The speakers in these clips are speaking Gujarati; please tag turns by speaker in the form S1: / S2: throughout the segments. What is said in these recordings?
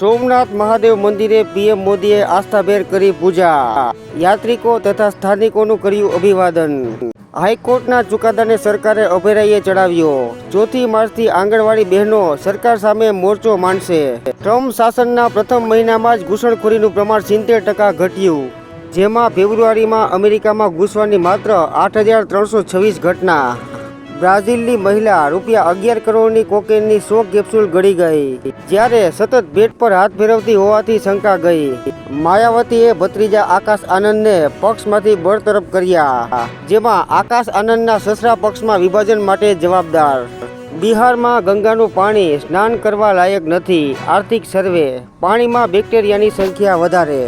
S1: સોમનાથ મહાદેવ મંદિરે પીએમ મોદીએ આસ્થાભેર કરી પૂજા. યાત્રિકો તથા સ્થાનિકોનું કર્યું અભિવાદન. હાઈકોર્ટના ચુકાદાને સરકારે અભેરાઈએ ચડાવ્યો. ચોથી માર્ચથી આંગણવાડી બહેનો સરકાર સામે મોરચો માંડશે. ટ્રમ્પ શાસનના પ્રથમ મહિનામાં જ ઘૂસણખોરીનું પ્રમાણ સિત્તેર ટકા ઘટ્યું. જેમાં ફેબ્રુઆરીમાં અમેરિકામાં ઘૂસવાની માત્ર આઠ હજાર ત્રણસો છવ્વીસ ઘટના. બ્રાઝિલની મહિલા રૂપિયા અગિયાર કરોડની કોકેનની સો કેપ્સ્યુલ ગળી ગઈ, જ્યારે સતત બેટ પર હાથ ફેરવતી હોવાથી શંકા ગઈ. માયાવતીએ ભત્રીજા આકાશ આનંદને પક્ષમાંથી બરતરફ કર્યા, જેમાં આકાશ આનંદના સસરા પક્ષમાં વિભાજન માટે જવાબદાર. બિહારમાં ગંગાનું પાણી સ્નાન કરવા લાયક નથી, આર્થિક સર્વે, પાણીમાં બેક્ટેરિયાની સંખ્યા વધારે.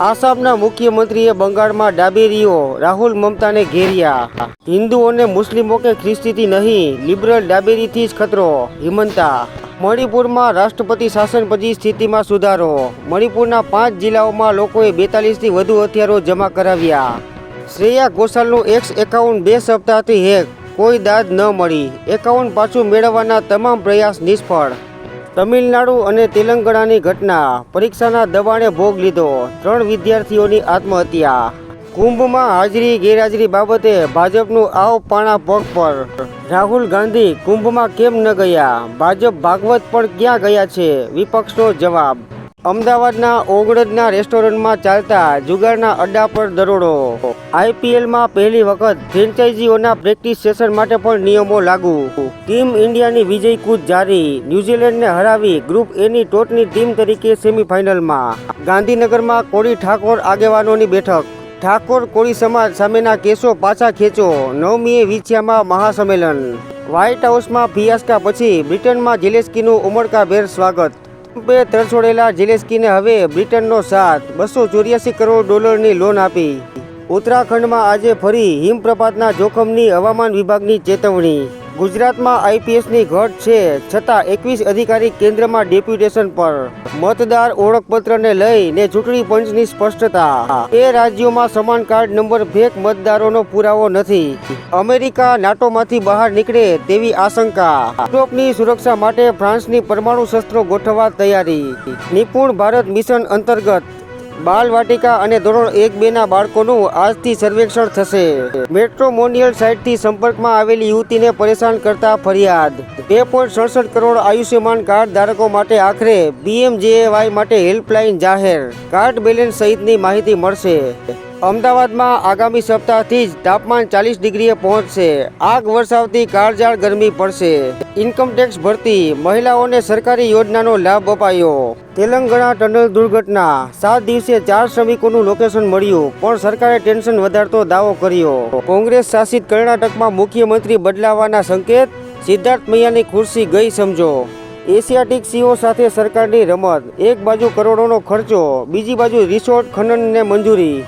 S1: આસામના મુખ્યમંત્રીએ બંગાળમાં ડાબેરીઓ, રાહુલ મમતાને ઘેર્યા. હિન્દુઓને મુસ્લિમો કે ખ્રિસ્તીથી નહીં, લિબરલ ડાબેરીથી જ ખતરો. હિમંતા. મણિપુરમાં રાષ્ટ્રપતિ શાસન પછી સ્થિતિમાં સુધારો. મણિપુરના પાંચ જિલ્લાઓમાં લોકોએ બેતાલીસથી વધુ હથિયારો જમા કરાવ્યા. શ્રેયા ઘોષાલનું એક્સ એકાઉન્ટ બે સપ્તાહથી હેક. કોઈ દાદ ન મળી. એકાઉન્ટ પાછું મેળવવાના તમામ પ્રયાસ નિષ્ફળ. તમિલનાડુ અને તેલંગાણાની ઘટના. પરીક્ષાના દબાણે ભોગ લીધો. ત્રણ વિદ્યાર્થીઓની આત્મહત્યા. કુંભમાં હાજરી ગેરહાજરી બાબતે ભાજપનું આવ પાણા પગ પર. રાહુલ ગાંધી કુંભમાં કેમ ન ગયા? ભાજપ ભાગવત પણ ક્યાં ગયા છે? વિપક્ષનો જવાબ. અમદાવાદના ઓગણજના રેસ્ટોરન્ટમાં ચાલતા જુગારના અડ્ડા પર દરોડો. આઈપીએલમાં પહેલી વખત ફ્રેન્ચાઇઝીઓના પ્રેક્ટિસ સેશન માટે પણ નિયમો લાગુ. ટીમ ઇન્ડિયાની વિજય કૂચ જારી. ન્યૂઝીલેન્ડને હરાવી ગ્રુપ એની ટોચની ટીમ તરીકે સેમીફાઇનલમાં. ગાંધીનગરમાં કોળી ઠાકોર આગેવાનોની બેઠક. ઠાકોર કોળી સમાજ સામેના કેસો પાછા ખેંચો. નવમીએ વિછિયામાં મહાસંમેલન. વ્હાઇટ હાઉસમાં ફિયાસ્કા પછી બ્રિટનમાં જેલેસ્કીનું ઉમળકાભેર સ્વાગત. ટ્રમ્પે તરછોડેલા જેલેસ્કીને હવે બ્રિટનનો સાથ. બસો ચોર્યાસી કરોડ ડોલરની લોન આપી. ઉત્તરાખંડમાં આજે ફરી હિમપ્રપાતના જોખમની હવામાન વિભાગની ચેતવણી. ગુજરાતમાં આઈપીએસની ઘટ છે, છતાં એકવીસ અધિકારી કેન્દ્રમાં ડેપ્યુટેશન પર. મતદાર ઓળખપત્રને લઈને ચૂંટણી પંચની સ્પષ્ટતા. એ રાજ્યોમાં સમાન કાર્ડ નંબર ફેક મતદારોનો પુરાવો નથી. અમેરિકા નાટોમાંથી બહાર નીકળે તેવી આશંકા. યુરોપની સુરક્ષા માટે ફ્રાન્સની પરમાણુ શસ્ત્રો ગોઠવવા તૈયારી. નિપુણ ભારત મિશન અંતર્ગત બાલ વાટિકા અને ધોરણ એક બે ના બાળકોનું આજથી સર્વેક્ષણ થશે. મેટ્રોમોનિયલ સાઇટથી સંપર્કમાં આવેલી યુવતીને પરેશાન કરતા ફરિયાદ. બે પોઈન્ટ સડસઠ કરોડ આયુષ્યમાન કાર્ડ ધારકો માટે આખરે બીએમજેએવાય માટે હેલ્પલાઇન જાહેર. કાર્ડ બેલેન્સ સહિતની માહિતી મળશે. અમદાવાદમાં આગામી સપ્તાહથી જ તાપમાન ચાલીસ ડિગ્રીએ પહોંચશે. આગ વરસાવતી કાળઝાળ ગરમી પડશે. ઇન્કમટેક્સ ભરતી મહિલાઓને સરકારી યોજનાનો લાભ અપાયો. તેલંગણા ટનલ દુર્ઘટના. સાત દિવસે ચાર શ્રમિકોનું લોકેશન મળ્યું, પણ સરકારે ટેન્શન વધારતો દાવો કર્યો. કોંગ્રેસ શાસિત કર્ણાટકમાં મુખ્યમંત્રી બદલાવાના સંકેત, સિદ્ધાર્થ મૈયાની ખુરશી ગઈ સમજો. એશિયાટિક સીઓ સાથે સરકારની રમત. એક બાજુ કરોડોનો ખર્ચો, બીજી બાજુ રિસોર્ટ ખનનને મંજૂરી.